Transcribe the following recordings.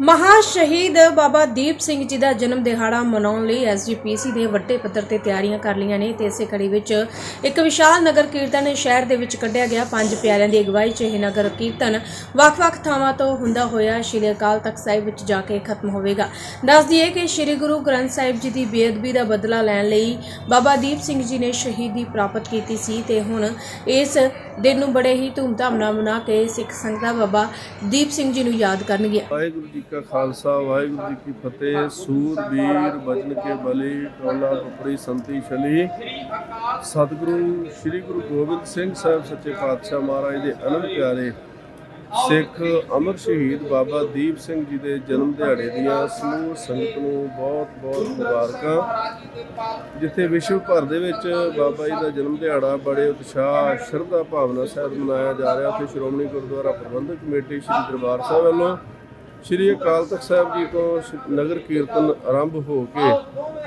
ਮਹਾ ਸ਼ਹੀਦ ਬਾਬਾ ਦੀਪ ਸਿੰਘ ਜੀ ਦਾ ਜਨਮ ਦਿਹਾੜਾ ਮਨਾਉਣ ਲਈ ਐਸਜੀਪੀਸੀ ਦੇ ਵੱਡੇ ਪੱਧਰ ਤੇ ਤਿਆਰੀਆਂ ਕਰ ਲਈਆਂ ਨੇ ਤੇ ਇਸੇ ਕੜੀ ਵਿੱਚ ਇੱਕ ਵਿਸ਼ਾਲ ਨਗਰ ਕੀਰਤਨ ਸ਼ਹਿਰ ਦੇ ਵਿੱਚ ਕੱਢਿਆ ਗਿਆ। ਪੰਜ ਪਿਆਰਿਆਂ ਦੀ ਅਗਵਾਈ 'ਚ ਇਹ ਨਗਰ ਕੀਰਤਨ ਵੱਖ-ਵੱਖ ਥਾਵਾਂ ਤੋਂ ਹੁੰਦਾ ਹੋਇਆ। ਸ਼੍ਰੀ ਅਕਾਲ ਤਖਤ ਸਾਹਿਬ ਵਿੱਚ ਜਾ ਕੇ ਖਤਮ ਹੋਵੇਗਾ। ਦੱਸ ਦਈਏ ਕਿ ਸ਼੍ਰੀ ਗੁਰੂ ਗ੍ਰੰਥ ਸਾਹਿਬ ਜੀ ਦੀ ਬੇਅਦਬੀ ਦਾ ਬਦਲਾ ਲੈਣ ਲਈ ਬਾਬਾ ਦੀਪ ਸਿੰਘ ਜੀ ਨੇ ਸ਼ਹੀਦੀ ਪ੍ਰਾਪਤ ਕੀਤੀ ਸੀ ਤੇ ਹੁਣ ਇਸ ਦਿਨ ਨੂੰ ਬੜੇ ਹੀ ਧੂਮਧਾਮ ਨਾਲ ਮਨਾ ਕੇ ਸਿੱਖ ਸੰਗਤਾਂ ਬਾਬਾ ਦੀਪ ਸਿੰਘ ਜੀ ਨੂੰ ਯਾਦ ਕਰਨਗੀਆਂ। ਵਾਹਿਗੁਰੂ ਜੀ ਕਾ ਖਾਲਸਾ, ਵਾਹਿਗੁਰੂ ਜੀ ਕੀ ਫਤਿਹ। ਸੂਰਬੀਰ ਬਚਨ ਕੇ ਬਲੀ, ਟੋਲਾ ਪਪੜੀ ਸੰਤੀ, ਛਲੀ। ਸਤਿਗੁਰੂ, ਸ੍ਰੀ ਗੁਰੂ ਗੋਬਿੰਦ ਸਿੰਘ ਸਾਹਿਬ ਸੱਚੇ ਪਾਤਸ਼ਾਹ ਮਹਾਰਾਜ ਦੇ ਅਨੰਦ ਪਿਆਰੇ ਸਿੱਖ ਅਮਰ ਸ਼ਹੀਦ ਬਾਬਾ ਦੀਪ ਸਿੰਘ ਜੀ ਦੇ ਜਨਮ ਦਿਹਾੜੇ ਦੀਆਂ ਸਮੂਹ ਸੰਗਤ ਨੂੰ ਬਹੁਤ ਬਹੁਤ ਮੁਬਾਰਕਾਂ। ਜਿੱਥੇ ਵਿਸ਼ਵ ਭਰ ਦੇ ਵਿੱਚ ਬਾਬਾ ਜੀ ਦਾ ਜਨਮ ਦਿਹਾੜਾ ਬੜੇ ਉਤਸ਼ਾਹ, ਸ਼ਰਧਾ ਭਾਵਨਾ ਸਹਿਤ ਮਨਾਇਆ ਜਾ ਰਿਹਾ। ਉੱਥੇ ਸ਼੍ਰੋਮਣੀ ਗੁਰਦੁਆਰਾ ਪ੍ਰਬੰਧਕ ਕਮੇਟੀ ਸ੍ਰੀ ਦਰਬਾਰ ਸਾਹਿਬ ਵੱਲੋਂ ਸ਼੍ਰੀ ਅਕਾਲ ਤਖਤ ਸਾਹਿਬ ਜੀ ਤੋਂ ਸ਼- ਨਗਰ ਕੀਰਤਨ ਆਰੰਭ ਹੋ ਕੇ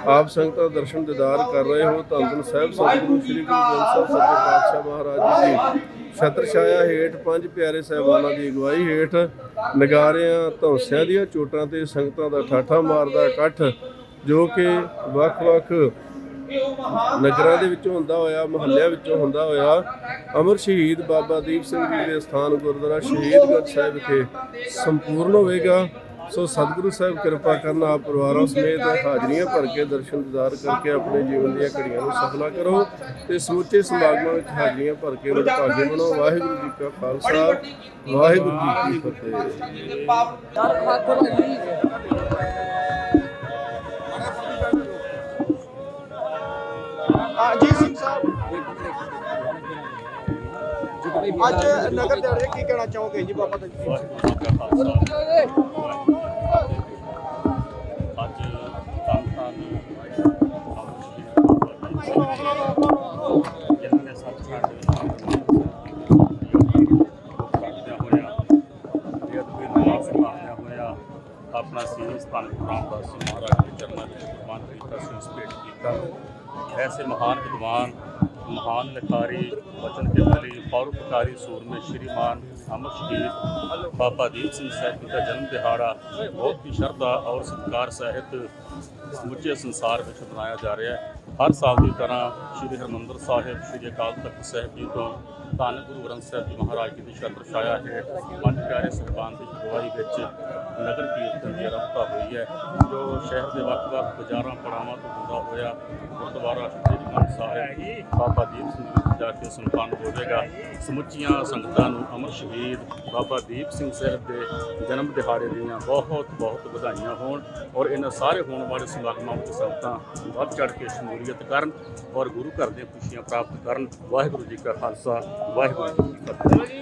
ਆਪ ਸੰਗਤਾਂ ਦਰਸ਼ਨ ਦਿਦਾਰ ਕਰ ਰਹੇ ਹੋ। ਧੰਨ ਧੰਨ ਸਾਹਿਬ, ਸਤਿਗੁਰੂ ਸ਼੍ਰੀ ਗੁਰੂ ਗ੍ਰੰਥ ਸਾਹਿਬ, ਸੱਚੇ ਪਾਤਸ਼ਾਹ ਮਹਾਰਾਜ ਜੀ ਦੀ ਛਤਰ ਛਾਇਆ ਹੇਠ ਪੰਜ ਪਿਆਰੇ ਸਾਹਿਬਾਨਾਂ ਦੀ ਅਗਵਾਈ ਹੇਠ ਨਗਾਰਿਆਂ, ਧੌਂਸਿਆਂ ਦੀਆਂ ਚੋਟਾਂ ਤੇ ਸੰਗਤਾਂ ਦਾ ਠਾਠਾ ਮਾਰਦਾ ਇਕੱਠ, ਜੋ ਕਿ ਵੱਖ-ਵੱਖ ਨਗਰਾਂ ਦੇ ਵਿੱਚੋਂ ਹੁੰਦਾ ਹੋਇਆ, ਮੁਹੱਲਿਆਂ ਵਿੱਚੋਂ ਹੁੰਦਾ ਹੋਇਆ, ਅਮਰ ਸ਼ਹੀਦ ਬਾਬਾ ਦੀਪ ਸਿੰਘ ਜੀ ਦੇ ਸਥਾਨ ਗੁਰਦੁਆਰਾ ਸ਼ਹੀਦਗੰਜ ਸਾਹਿਬ ਵਿਖੇ ਸੰਪੂਰਨ ਹੋਵੇਗਾ। ਸੋ ਸਤਿਗੁਰੂ ਸਾਹਿਬ ਕਿਰਪਾ ਕਰਨ, ਆਪ ਪਰਿਵਾਰਾਂ ਸਮੇਤ ਹਾਜ਼ਰੀਆਂ ਭਰ ਕੇ ਦਰਸ਼ਨ ਦਿਦਾਰ ਕਰਕੇ ਆਪਣੇ ਜੀਵਨ ਦੀਆਂ ਘੜੀਆਂ ਨੂੰ ਸਫਲਾ ਕਰੋ ਤੇ ਸਮੁੱਚੇ ਸਮਾਗਮਾਂ ਵਿੱਚ ਹਾਜ਼ਰੀਆਂ ਭਰ ਕੇ ਵਡਭਾਗੇ ਬਣੋ। ਵਾਹਿਗੁਰੂ ਜੀ ਕਾ ਖਾਲਸਾ, ਵਾਹਿਗੁਰੂ ਜੀ ਕੀ ਫਤਿਹ। ਅੱਜ ਨਗਰ ਦੇ ਕੀ ਕਹਿਣਾ ਚਾਹੋਗੇ ਜੀ ਬਾਬਾ ਜੀ? ਵਾਹਿਗੁਰੂ ਜੀ ਕਾ ਖਾਲਸਾ। ਅੱਜ ਧੰਨ ਧੰਨ ਅਮਰ ਸ਼ਹੀਦ ਬਾਬਾ ਜਿਨ੍ਹਾਂ ਨੇ ਸੱਚਖੰਡ ਕੱਟਦਿਆਂ ਹੋਇਆ ਬੇਅਦਬੀ ਨੂੰ ਮਾਫ ਕਰਦਿਆਂ ਹੋਇਆ ਆਪਣਾ ਸੀਸ ਧੰਨ ਗੁਰੂ ਰਾਮਦਾਸ ਜੀ ਮਹਾਰਾਜ ਦੇ ਚਰਨਾਂ ਵਿੱਚ ਕੁਰਬਾਨ ਕੀਤਾ ਸੀਸ ਕੀਤਾ। ਐਸੇ ਮਹਾਨ ਵਿਦਵਾਨ ਮਹਾਨ ਲਿਖਾਰੀ ਵਚਨ ਕੇ ਬਲੀ ਪਰਉਪਕਾਰੀ ਸੂਰਮੇ ਸ਼੍ਰੀਮਾਨ ਅਮਰ ਸ਼ਹੀਦ ਬਾਬਾ ਦੀਪ ਸਿੰਘ ਸਾਹਿਬ ਜੀ ਦਾ ਜਨਮ ਦਿਹਾੜਾ ਬਹੁਤ ਹੀ ਸ਼ਰਧਾ ਔਰ ਸਤਿਕਾਰ ਸਹਿਤ ਸਮੁੱਚੇ ਸੰਸਾਰ ਵਿੱਚ ਮਨਾਇਆ ਜਾ ਰਿਹਾ ਹੈ। ਹਰ ਸਾਲ ਦੀ ਤਰ੍ਹਾਂ ਸ੍ਰੀ ਹਰਿਮੰਦਰ ਸਾਹਿਬ, ਸ੍ਰੀ ਅਕਾਲ ਤਖਤ ਸਾਹਿਬ ਜੀ ਤੋਂ ਧੰਨ ਗੁਰੂ ਗ੍ਰੰਥ ਸਾਹਿਬ ਜੀ ਮਹਾਰਾਜ ਜੀ ਦੀ ਛਤਰ ਛਾਇਆ ਹੇਠ ਪੰਜ ਪਿਆਰੇ ਸਹਿਬਾਨ ਦੀ ਅਗਵਾਈ ਵਿੱਚ ਨਗਰ ਕੀਰਤਨ ਦੀ ਆਰੰਭਤਾ ਹੋਈ ਹੈ, ਜੋ ਸ਼ਹਿਰ ਦੇ ਵੱਖ-ਵੱਖ ਬਾਜ਼ਾਰਾਂ, ਪੜਾਵਾਂ ਤੋਂ ਹੁੰਦਾ ਹੋਇਆ ਗੁਰਦੁਆਰਾ ਸ੍ਰੀ ਗ੍ਰੰਥ ਸਾਹਿਬ, ਬਾਬਾ ਦੀਪ ਸਿੰਘ ਜੀ ਜਾ ਕੇ ਸੰਪੰਨ ਹੋਵੇਗਾ। ਸਮੁੱਚੀਆਂ ਸੰਗਤਾਂ ਨੂੰ ਅਮਰ ਸ਼ਹੀਦ ਬਾਬਾ ਦੀਪ ਸਿੰਘ ਸਾਹਿਬ ਦੇ ਜਨਮ ਦਿਹਾੜੇ ਦੀਆਂ ਬਹੁਤ ਬਹੁਤ ਵਧਾਈਆਂ ਹੋਣ ਔਰ ਇਹਨਾਂ ਸਾਰੇ ਹੋਣ ਵਾਲੇ ਸਮਾਗਮਾਂ ਵਿੱਚ ਸੰਗਤਾਂ ਵੱਧ ਚੜ੍ਹ ਕੇ ਸ਼ਮੂਲੀਅਤ ਕਰਨ ਔਰ ਗੁਰੂ ਘਰ ਦੀਆਂ ਖੁਸ਼ੀਆਂ ਪ੍ਰਾਪਤ ਕਰਨ। ਵਾਹਿਗੁਰੂ ਜੀ ਕਾ ਖਾਲਸਾ, ਵਾਹਿਗੁਰੂ ਜੀ ਕੀ ਫਤਿਹ।